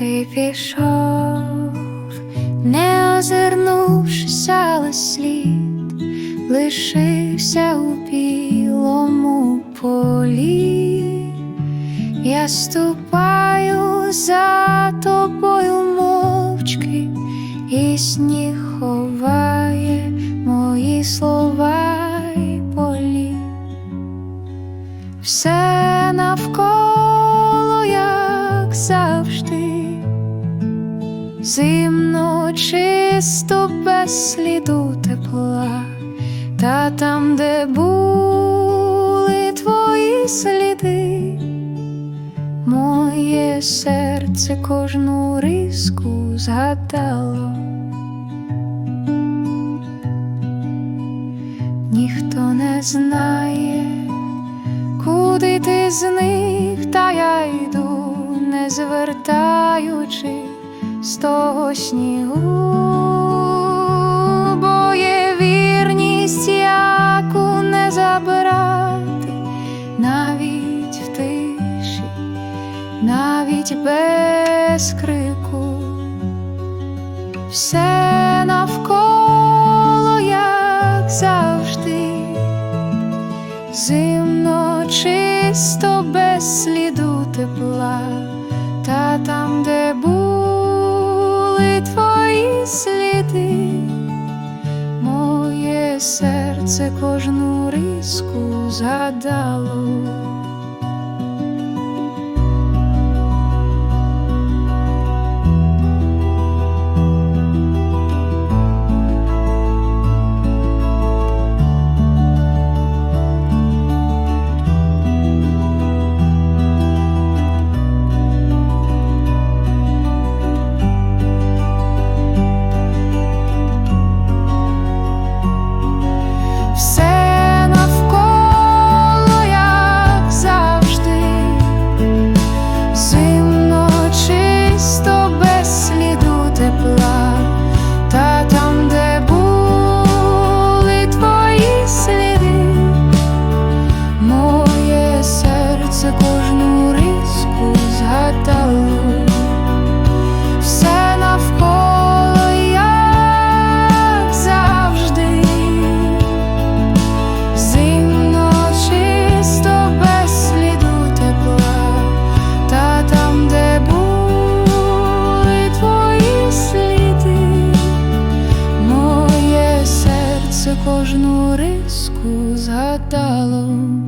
Ти пішов, не озирнувшись, але слід лишився у білому полі. Я ступаю за тобою мовчки, і сніг ховає мої слова й полі. Все навколо, зимно, чисто, без сліду тепла, та там, де були твої сліди, моє серце кожну риску згадало. Ніхто не знає, куди ти зник, та я йду, не звертаючи з того снігу, бо є вірність, яку не забрати, навіть в тиші, навіть без крику, все навколо, як завжди. Зимно, чисто, без сліду тепла, та там, де серце кожну риску згадало. кожну риску згадало.